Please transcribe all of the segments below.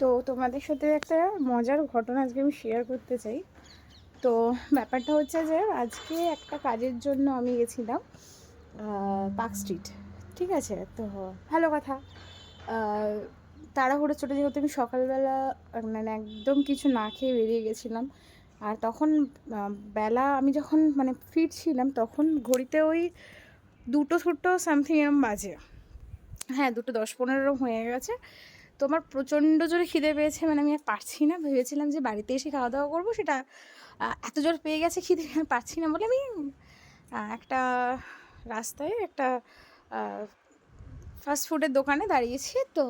তো তোমাদের সাথে একটা মজার ঘটনা আজকে আমি শেয়ার করতে চাই। তো ব্যাপারটা হচ্ছে যে আজকে একটা কাজের জন্য আমি গেছিলাম পার্ক স্ট্রিট ঠিক আছে? তো ভালো কথা। তাড়াহুড়ো ছোটো যেহেতু আমি সকালবেলা মানে একদম কিছু না খেয়ে বেরিয়ে গেছিলাম। আর তখন বেলা আমি যখন মানে ফিরছিলাম, তখন ঘড়িতে ওই দুটো ছুটো সামথিং এরম বাজে। হ্যাঁ দুটো দশ পনেরো হয়ে গেছে। তো আমার প্রচণ্ড জোরে খিদে পেয়েছে মানে আমি আর পারছি না। ভেবেছিলাম যে বাড়িতে এসে খাওয়া দাওয়া করব, সেটা এত জোর পেয়ে গেছে খিদে পারছি না বলে আমি একটা রাস্তায় একটা ফাস্ট ফুডের দোকানে দাঁড়িয়েছি। তো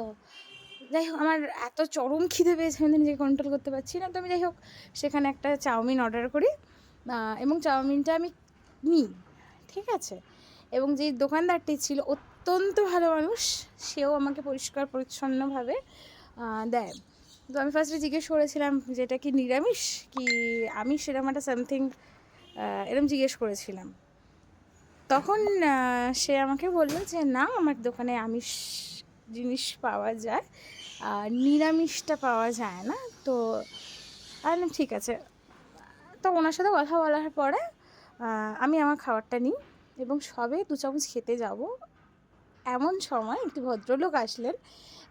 যাই হোক, আমার এত চরম খিদে পেয়েছে, আমি নিজেকে কন্ট্রোল করতে পারছি না। তো আমি যাই হোক, সেখানে একটা চাউমিন অর্ডার করি। এবং চাউমিনটা আমি নিই, ঠিক আছে? এবং যেই দোকানদারটি ছিল অত্যন্ত ভালো মানুষ। সেও আমাকে পরিষ্কার, পরিচ্ছন্নভাবে দেয়। তো আমি ফার্স্টে জিজ্ঞেস করেছিলাম যেটা কি নিরামিষ? কি আমি সেরকম একটা সামথিং এরকম জিজ্ঞেস করেছিলাম। তখন সে আমাকে বলল যে, না, আমার দোকানে আমিষ জিনিস পাওয়া যায়, আর নিরামিষটা পাওয়া যায় না। তো আমি ঠিক আছে। তো ওনার সাথে কথা বলার পরে আমি আমার খাবারটা নিই এবং সবে দু চামচ খেতে যাব। এমন সময় একটি ভদ্রলোক আসলেন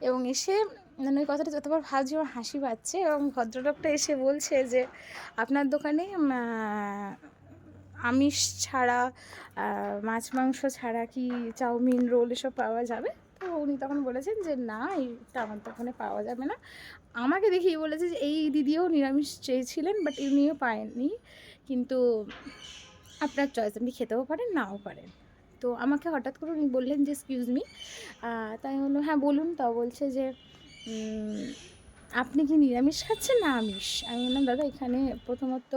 এবং এসে মানে ওই কথাটা যতবার ভাবছি আমার হাসি পাচ্ছে এবং ভদ্রলোকটা এসে বলছে যে, আপনার দোকানে আমিষ ছাড়া মাছ মাংস ছাড়া কি চাউমিন, রোল এসব পাওয়া যাবে? তো উনি তখন বলেছেন যে, না, এইটা আমার দোকানে পাওয়া যাবে না। আমাকে দেখেই বলেছে যে, এই দিদিও নিরামিষ চেয়েছিলেন, বাট উনিও পায়নি। কিন্তু আপনার চয়েস আপনি খেতেও পারেন, নাও পারেন। তো আমাকে হঠাৎ করে উনি বললেন যে এক্সকিউজ মি তাই আমি বললাম হ্যাঁ বলুন। তা বলছে যে আপনি কি নিরামিষ খাচ্ছেন? না, আমিষ। আমি বললাম, দাদা, এখানে প্রথমত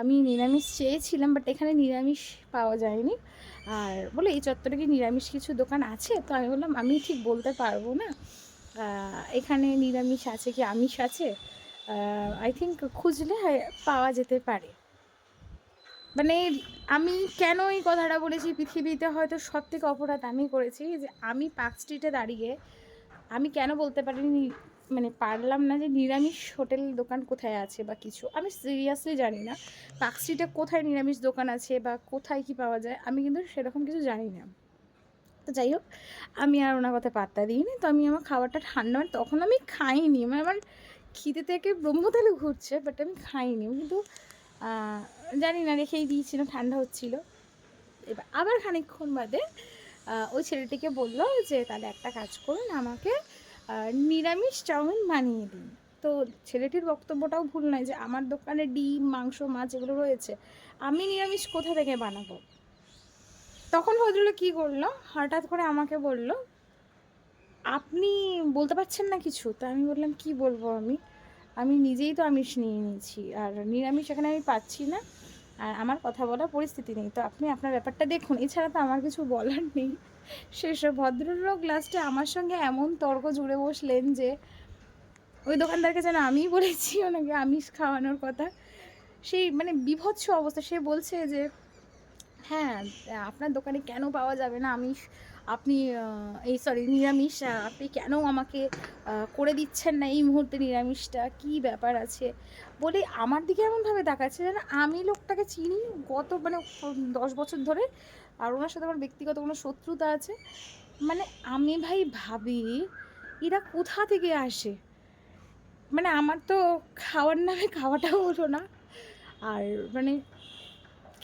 আমি নিরামিষ চেয়েছিলাম বাট এখানে নিরামিষ পাওয়া যায়নি। আর বলে, এই চত্বরে কি নিরামিষ কিছু দোকান আছে? তো আমি বললাম, আমি ঠিক বলতে পারব না। এখানে নিরামিষ আছে কি আমিষ আছে? আই থিঙ্ক খুঁজলে পাওয়া যেতে পারে। মানে আমি কেন এই কথাটা বলেছি? পৃথিবীতে হয়তো সব থেকে অপরাধ আমি করেছি যে আমি পার্ক স্ট্রিটে দাঁড়িয়ে আমি কেন বলতে পারিনি? মানে পারলাম না যে নিরামিষ হোটেল দোকান কোথায় আছে বা কিছু। আমি সিরিয়াসলি জানি না পার্ক স্ট্রিটে কোথায় নিরামিষ দোকান আছে বা কোথায় কি পাওয়া যায়, আমি কিন্তু সেরকম কিছু জানি না। তো যাই হোক, আমি আর ওনার কথা পাত্তা দিইনি। তো আমি আমার খাবারটা ঠান্ডা মানে তখন আমি খাইনি। মানে আমার খিদে থেকে ব্রহ্মতালে ঘুরছে বাট আমি খাইনি। কিন্তু জানি না, রেখেই দিয়েছিলাম ঠান্ডা হচ্ছিল। এবার আবার খানিকক্ষণ বাদে ওই ছেলেটিকে বলল যে, তাহলে একটা কাজ করুন, আমাকে নিরামিষ চাউমিন বানিয়ে দিন। তো ছেলেটির বক্তব্যটাও ভুল নয় যে, আমার দোকানে ডিম, মাংস, মাছ এগুলো রয়েছে, আমি নিরামিষ কোথা থেকে বানাবো? তখন ভদ্রলোক কী করল, হঠাৎ করে আমাকে বলল, আপনি বলতে পারছেন না কিছু? তো আমি বললাম, কি বলব আমি? আমি নিজেই তো আমিষ নিয়ে নিয়েছি, আর নিরামিষ এখানে আমি পাচ্ছি না। আর আমার কথা বলার পরিস্থিতি নেই। তো আপনি আপনার ব্যাপারটা দেখুন। এছাড়া তো আমার কিছু বলার নেই। সেসব ভদ্রলোক লাস্টে আমার সঙ্গে এমন তর্ক জুড়ে বসলেন যে, ওই দোকানদারকে যেন আমিই বলেছি ওনাকে আমিষ খাওয়ানোর কথা। সেই মানে বিভৎস অবস্থা। সে বলছে যে হ্যাঁ আপনার দোকানে কেন পাওয়া যাবে না আমিষ? আপনি এই সরি নিরামিষ আপনি কেন আমাকে করে দিচ্ছেন না এই মুহূর্তে নিরামিষটা? কি ব্যাপার আছে? বলে, আমার দিকে এমনভাবে দেখাচ্ছে যেন আমি লোকটাকে চিনি গত মানে দশ বছর ধরে, আর ওনার সাথে আমার ব্যক্তিগত কোনো শত্রুতা আছে। মানে আমি ভাই ভাবি, এরা কোথা থেকে আসে? মানে আমার তো খাওয়ার নামে খাওয়াটাও হলো না। আর মানে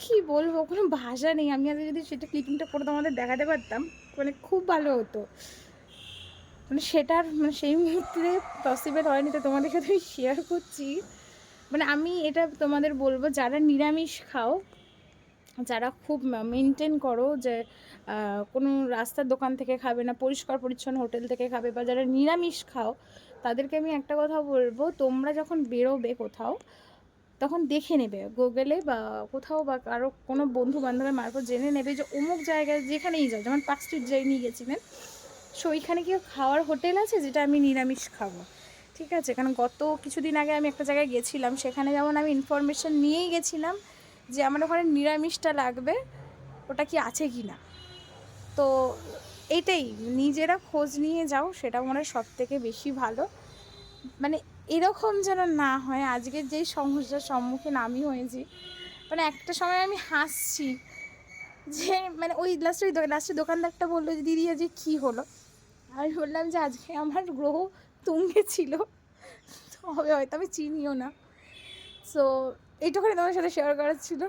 কি বলব, কোনো ভাষা নেই। আমি আজকে যদি সেটা ক্লিপিংটা করে তোমাদের দেখাতে পারতাম। মানে খুব ভালো হতো। মানে সেটার মানে সেই মুহূর্তে পসিবল হয়নি তো তোমাদের সাথে আমি শেয়ার করছি। মানে আমি এটা তোমাদের বলব, যারা নিরামিষ খাও, যারা খুব মেনটেন করো যে কোনো রাস্তার দোকান থেকে খাবে না, পরিষ্কার পরিচ্ছন্ন হোটেল থেকে খাবে বা যারা নিরামিষ খাও, তাদেরকে আমি একটা কথা বলব, তোমরা যখন বেরোবে কোথাও তখন দেখে নেবে, গুগলে বা কোথাও বা কারও কোনো বন্ধু বান্ধবের মারফত জেনে নেবে যে অমুক জায়গায় যেখানেই যাও, যেমন পার্ক স্ট্রিট যাই নিয়ে গেছিলেন, সো ওইখানে কি খাওয়ার হোটেল আছে যেটা আমি নিরামিষ খাব, ঠিক আছে? কারণ গত কিছুদিন আগে আমি একটা জায়গায় গেছিলাম, সেখানে যেমন আমি ইনফরমেশন নিয়েই গেছিলাম যে আমার ওখানে নিরামিষটা লাগবে, ওটা কি আছে কি না? তো এটাই, নিজেরা খোঁজ নিয়ে যাও সেটা মনে হয় সব থেকে বেশি ভালো। মানে এরকম যেন না হয়, আজকের যেই সমস্যার সম্মুখীন আমি হয়েছি মানে একটা সময় আমি হাসছি যে মানে ওই লাস্টে ওই লাস্টে দোকানদারটা বলল যে, দিদি আজকে কী হলো? আমি বললাম যে, আজকে আমার গ্রহ তুঙ্গে ছিল, তবে হয়তো আমি চিনিও না। সো এইটুখানি তোমার সাথে শেয়ার করার ছিল।